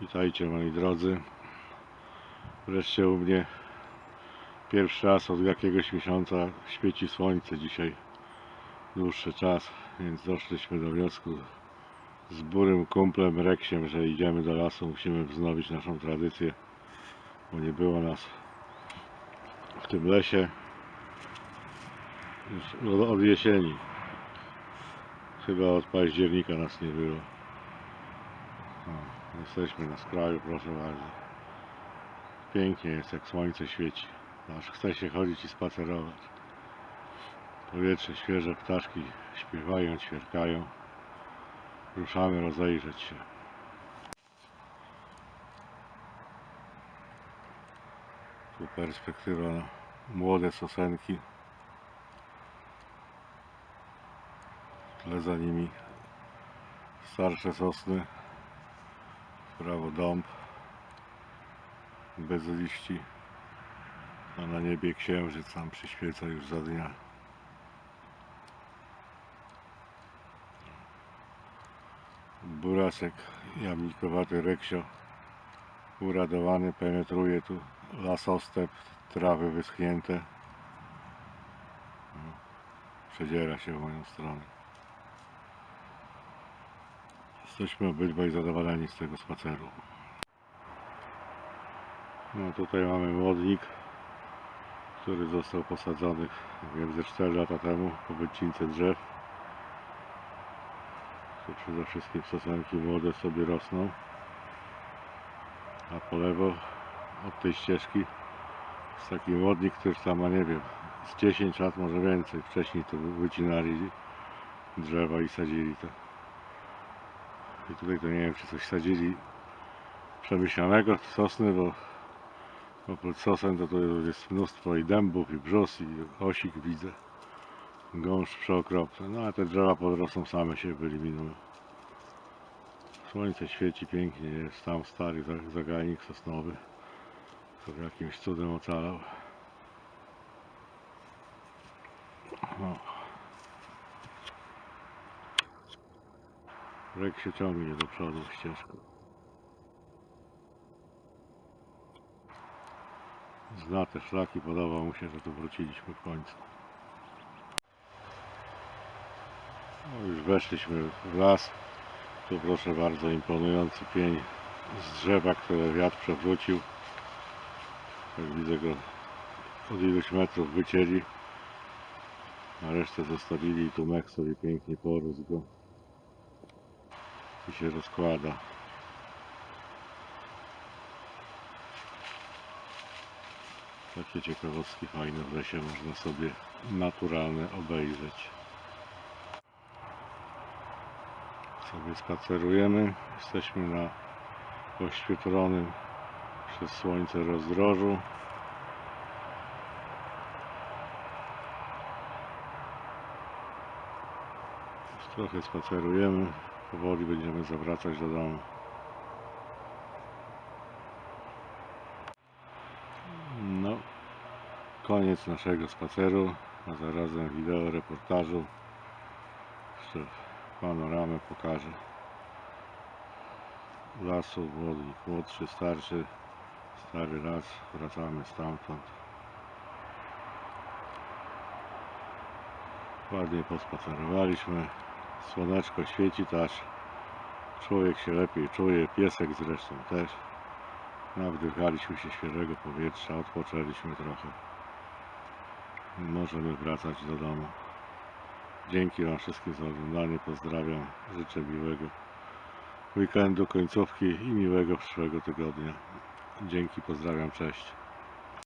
Witajcie moi drodzy. Wreszcie u mnie pierwszy raz od jakiegoś miesiąca świeci słońce dzisiaj. Dłuższy czas, więc doszliśmy do wniosku z burym kumplem Reksiem, że idziemy do lasu, musimy wznowić naszą tradycję, bo nie było nas w tym lesie już od- jesieni. Chyba od października nas nie było. O, jesteśmy na skraju, proszę bardzo. Pięknie jest, jak słońce świeci. Aż chce się chodzić i spacerować. Powietrze świeże, ptaszki śpiewają, ćwierkają. Ruszamy rozejrzeć się. Tu perspektywa na młode sosenki. W tle za nimi starsze sosny. Prawo dąb bez liści, a na niebie księżyc tam przyświeca już za dnia. Burasek jamnikowaty reksio uradowany penetruje tu lasostep, trawy wyschnięte. No, Przedziera się w moją stronę. Jesteśmy obydwaj zadowoleni z tego spaceru. No tutaj mamy młodnik, który został posadzony wiem ze 4 lata temu po wycince drzew. Tu przede wszystkim sosenki młode sobie rosną. A po lewo od tej ścieżki jest taki młodnik, który tam ma nie wiem, z 10 lat może więcej. Wcześniej to wycinali drzewa i sadzili to. I tutaj to nie wiem, czy coś sadzili przemyślanego, sosny, bo oprócz sosen to tu jest mnóstwo i dębów, i brzos, i osik widzę. Gąszcz przeokropny. No a te drzewa podrosną same się wyeliminują. Słońce świeci pięknie, jest tam stary za- zagajnik sosnowy, który jakimś cudem ocalał. No. Rek się ciągnie do przodu ścieżką. Zna te szlaki, podoba mu się, że tu wróciliśmy w końcu. No, już weszliśmy w las. Tu proszę bardzo imponujący pień z drzewa, które wiatr przewrócił. Jak widzę go od iluś metrów wycięli. A resztę zostawili i tu mech sobie pięknie porósł go. I się rozkłada. Takie ciekawostki fajne w lesie można sobie naturalne obejrzeć. Sobie spacerujemy. Jesteśmy na oświetlonym przez słońce rozdrożu. Trochę spacerujemy. Powoli będziemy zawracać do domu. No, koniec naszego spaceru, a zarazem wideo reportażu. Jeszcze panoramę pokażę. Lasu, młodnik, młodszy, starszy, stary las, wracamy stamtąd. Ładnie pospacerowaliśmy, słoneczko świeci też, człowiek się lepiej czuje, piesek zresztą też. Nawdychaliśmy się świeżego powietrza, odpoczęliśmy trochę. Możemy wracać do domu. Dzięki Wam wszystkim za oglądanie. Pozdrawiam. Życzę miłego weekendu, końcówki i miłego przyszłego tygodnia. Dzięki, pozdrawiam, cześć.